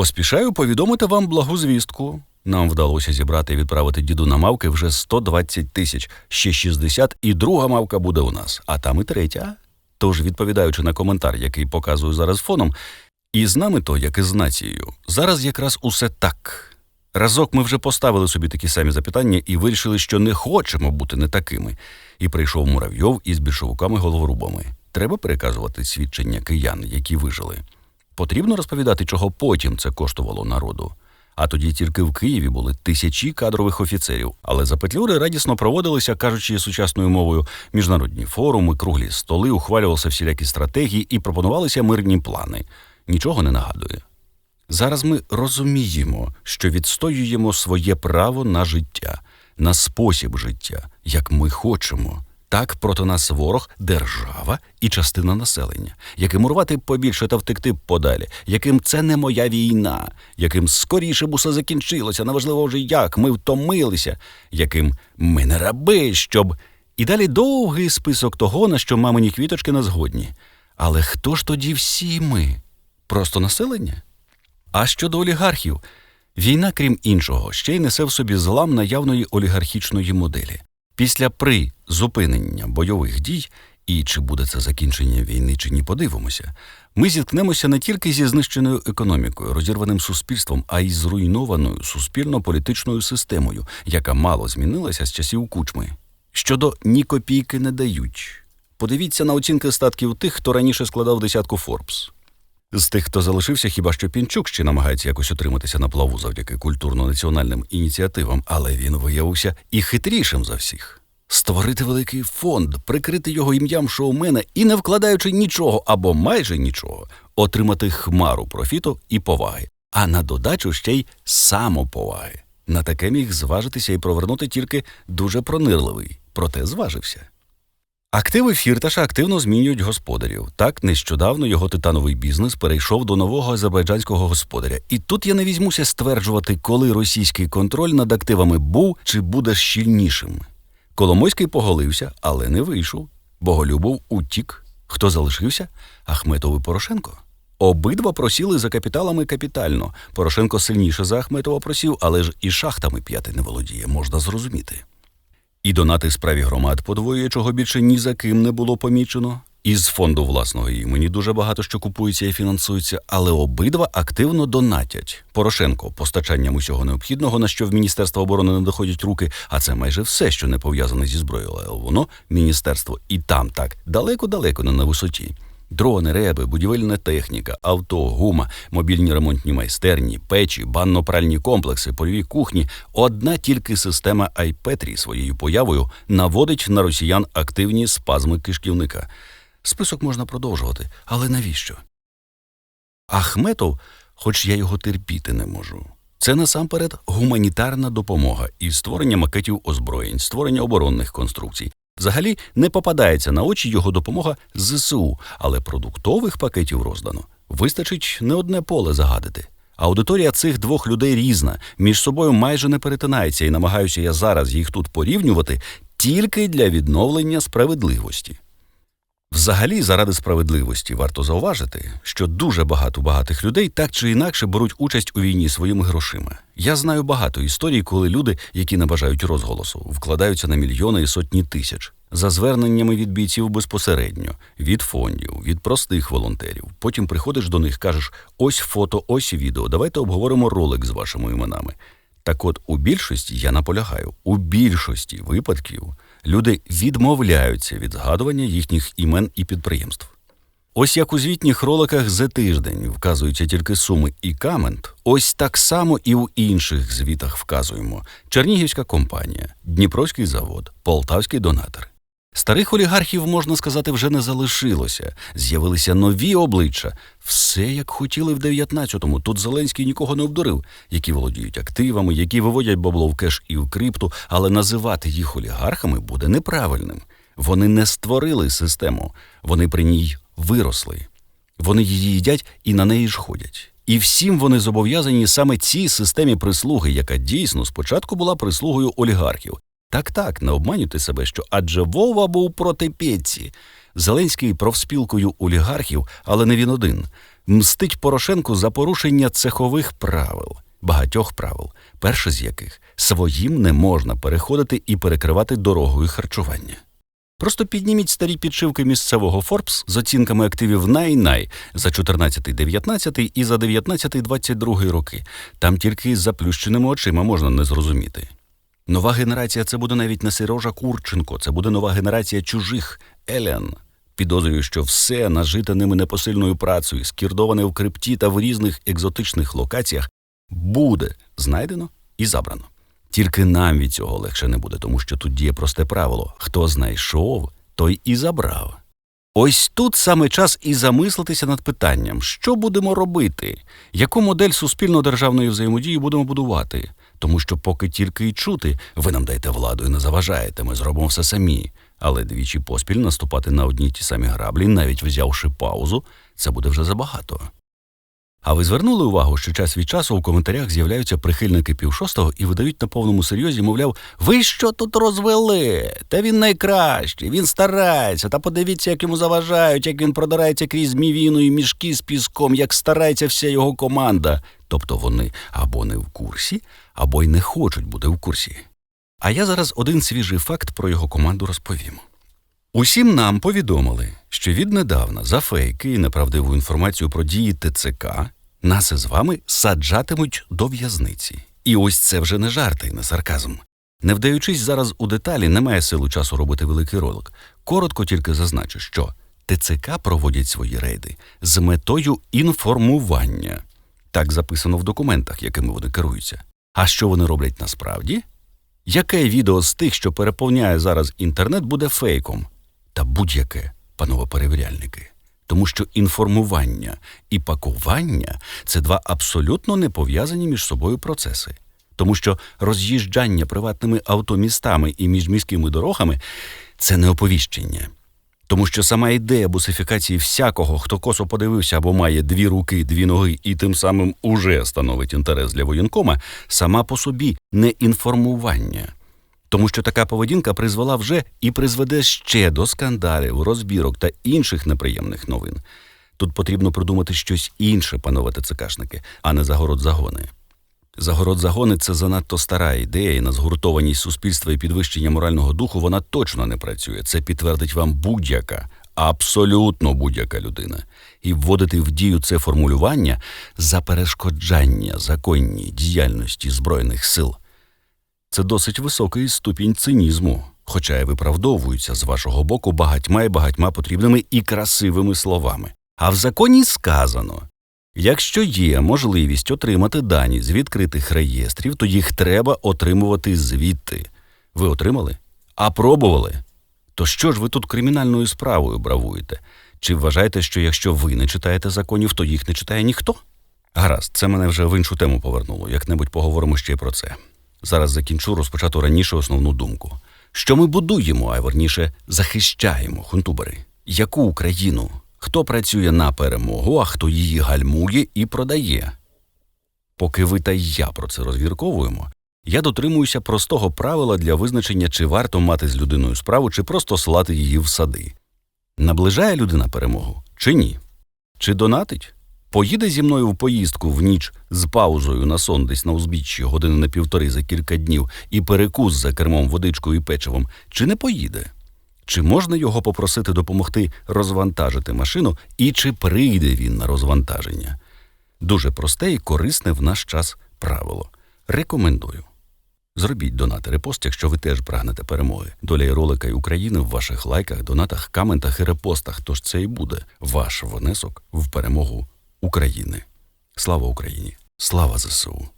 Поспішаю повідомити вам благу звістку. Нам вдалося зібрати і відправити діду на мавки вже 120 тисяч, ще 60, і друга мавка буде у нас, а там і третя. Тож, відповідаючи на коментар, який показую зараз фоном, і з нами то, як і з нацією, зараз якраз усе так. Разок ми вже поставили собі такі самі запитання і вирішили, що не хочемо бути не такими. І прийшов муравйов із більшовиками-головорубами. Треба переказувати свідчення киян, які вижили. Потрібно розповідати, чого потім це коштувало народу. А тоді тільки в Києві були тисячі кадрових офіцерів, але за петлюри радісно проводилися, кажучи сучасною мовою, міжнародні форуми, круглі столи, ухвалювалися всілякі стратегії і пропонувалися мирні плани. Нічого не нагадує. Зараз ми розуміємо, що відстоюємо своє право на життя, на спосіб життя, як ми хочемо. Так проти нас ворог, держава і частина населення, яким урвати побільше та втекти подалі, яким це не моя війна, яким скоріше б усе закінчилося, неважливо вже як, ми втомилися, яким ми не раби, щоб. І далі довгий список того, на що мамині квіточки не згодні. Але хто ж тоді всі ми? Просто населення? А щодо олігархів, війна, крім іншого, ще й несе в собі злам наявної олігархічної моделі. Після призупинення бойових дій, і чи буде це закінчення війни, чи ні, подивимося, ми зіткнемося не тільки зі знищеною економікою, розірваним суспільством, а й зруйнованою суспільно-політичною системою, яка мало змінилася з часів кучми. Щодо ні копійки не дають. Подивіться на оцінки статків тих, хто раніше складав десятку Форбс. З тих, хто залишився, хіба що Пінчук ще намагається якось утриматися на плаву завдяки культурно-національним ініціативам, але він виявився і хитрішим за всіх. Створити великий фонд, прикрити його ім'ям шоумена і, не вкладаючи нічого або майже нічого, отримати хмару профіту і поваги, а на додачу ще й самоповаги. На таке міг зважитися і провернути тільки дуже пронирливий, проте зважився. Активи Фірташа активно змінюють господарів. Так, нещодавно його титановий бізнес перейшов до нового азербайджанського господаря. І тут я не візьмуся стверджувати, коли російський контроль над активами був чи буде щільнішим. Коломойський поголився, але не вийшов. Боголюбов утік. Хто залишився? Ахметов і Порошенко. Обидва просіли за капіталами капітально. Порошенко сильніше за Ахметова просів, але ж і шахтами п'яти не володіє, можна зрозуміти. І донати справі громад подвоює, чого більше ні за ким не було помічено. Із фонду власного імені дуже багато що купується і фінансується, але обидва активно донатять. Порошенко постачанням усього необхідного, на що в Міністерство оборони не доходять руки, а це майже все, що не пов'язане зі зброєю, але воно міністерство і там так далеко-далеко не на висоті. Дрони, реби, будівельна техніка, авто, гума, мобільні ремонтні майстерні, печі, банно-пральні комплекси, польові кухні. Одна тільки система Айпетрі своєю появою наводить на росіян активні спазми кишківника. Список можна продовжувати, але навіщо? Ахметов, хоч я його терпіти не можу. Це насамперед гуманітарна допомога і створення макетів озброєнь, створення оборонних конструкцій. Взагалі не попадається на очі його допомога ЗСУ, але продуктових пакетів роздано. Вистачить не одне поле загадити. Аудиторія цих двох людей різна, між собою майже не перетинається, і намагаюся я зараз їх тут порівнювати тільки для відновлення справедливості. Взагалі, заради справедливості варто зауважити, що дуже багато багатих людей так чи інакше беруть участь у війні своїми грошима. Я знаю багато історій, коли люди, які не бажають розголосу, вкладаються на мільйони і сотні тисяч за зверненнями від бійців безпосередньо, від фондів, від простих волонтерів. Потім приходиш до них, кажеш: ось фото, ось відео. Давайте обговоримо ролик з вашими іменами. Так от у більшості я наполягаю, у більшості випадків люди відмовляються від згадування їхніх імен і підприємств. Ось як у звітніх роликах за тиждень вказуються тільки суми і камент, ось так само і в інших звітах вказуємо: Чернігівська компанія, Дніпровський завод, Полтавський донатор. Старих олігархів, можна сказати, вже не залишилося. З'явилися нові обличчя. Все як хотіли в 19-му. Тут Зеленський нікого не обдурив, які володіють активами, які виводять бабло в кеш і в крипту, але називати їх олігархами буде неправильним. Вони не створили систему, вони при ній виросли. Вони її їдять і на неї ж ходять. І всім вони зобов'язані саме цій системі прислуги, яка дійсно спочатку була прислугою олігархів. Так, так, не обманюйте себе, що адже Вова був проти Петці. Зеленський профспілкою олігархів, але не він один. мстить Порошенку за порушення цехових правил, багатьох правил, перше з яких своїм не можна переходити і перекривати дорогою харчування. Просто підніміть старі підшивки місцевого Forbes з оцінками активів най-най за 14-19 і за 19-22 роки. Там тільки з заплющеними очима можна не зрозуміти. Нова генерація це буде навіть не Сережа Курченко, це буде нова генерація чужих Елен. Підозрюю, що все нажите ними непосильною працею, скірдоване в крипті та в різних екзотичних локаціях, буде знайдено і забрано. Тільки нам від цього легше не буде, тому що тут діє просте правило: хто знайшов, той і забрав. Ось тут саме час і замислитися над питанням, що будемо робити, яку модель суспільно-державної взаємодії будемо будувати. Тому що, поки тільки й чути, ви нам дайте владу і не заважаєте, ми зробимо все самі. Але двічі поспіль наступати на одні ті самі граблі, навіть взявши паузу, це буде вже забагато. А ви звернули увагу, що час від часу у коментарях з'являються прихильники півшостого і видають на повному серйозі, мовляв, ви що тут розвели? Та він найкращий, він старається, та подивіться, як йому заважають, як він продирається крізь мівіну і мішки з піском, як старається вся його команда. Тобто вони або не в курсі, або й не хочуть бути в курсі. А я зараз один свіжий факт про його команду розповім. Усім нам повідомили, що віднедавна за фейки і неправдиву інформацію про дії ТЦК нас із вами саджатимуть до в'язниці. І ось це вже не жарти не сарказм. Не вдаючись зараз у деталі, немає силу часу робити великий ролик. Коротко тільки зазначу, що ТЦК проводять свої рейди з метою інформування. Так записано в документах, якими вони керуються. А що вони роблять насправді? Яке відео з тих, що переповняє зараз інтернет, буде фейком? Та будь-яке, панове перевіряльники. Тому що інформування і пакування це два абсолютно не пов'язані між собою процеси. Тому що роз'їжджання приватними автомістами і міжміськими дорогами це не оповіщення. Тому що сама ідея бусифікації всякого, хто косо подивився або має дві руки, дві ноги і тим самим уже становить інтерес для воєнкома, сама по собі не інформування. Тому що така поведінка призвела вже і призведе ще до скандалів, розбірок та інших неприємних новин. Тут потрібно придумати щось інше, панове ТЦКшники, а не загород-загони. Загород-загони це занадто стара ідея, і на згуртованість суспільства і підвищення морального духу вона точно не працює. Це підтвердить вам будь-яка, абсолютно будь-яка людина. І вводити в дію це формулювання за перешкоджання законній діяльності Збройних сил. Це досить високий ступінь цинізму, хоча й виправдовується з вашого боку багатьма і багатьма потрібними і красивими словами. А в законі сказано: якщо є можливість отримати дані з відкритих реєстрів, то їх треба отримувати звідти. Ви отримали? А пробували? То що ж ви тут кримінальною справою бравуєте? Чи вважаєте, що якщо ви не читаєте законів, то їх не читає ніхто? Гаразд, це мене вже в іншу тему повернуло. Як-небудь поговоримо ще й про це. Зараз закінчу розпочату раніше основну думку. Що ми будуємо, а верніше захищаємо хунтубери? Яку Україну? Хто працює на перемогу, а хто її гальмує і продає? Поки ви та я про це розвірковуємо, я дотримуюся простого правила для визначення, чи варто мати з людиною справу, чи просто слати її в сади. Наближає людина перемогу чи ні? Чи донатить? Поїде зі мною в поїздку в ніч з паузою на сон десь на узбіччі години на півтори за кілька днів і перекус за кермом водичкою і печивом, чи не поїде? Чи можна його попросити допомогти розвантажити машину, і чи прийде він на розвантаження? Дуже просте і корисне в наш час правило. Рекомендую. Зробіть донат репост, якщо ви теж прагнете перемоги. Доля і ролика і України в ваших лайках, донатах, коментах і репостах. Тож це і буде ваш внесок в перемогу України. Слава Україні! Слава ЗСУ!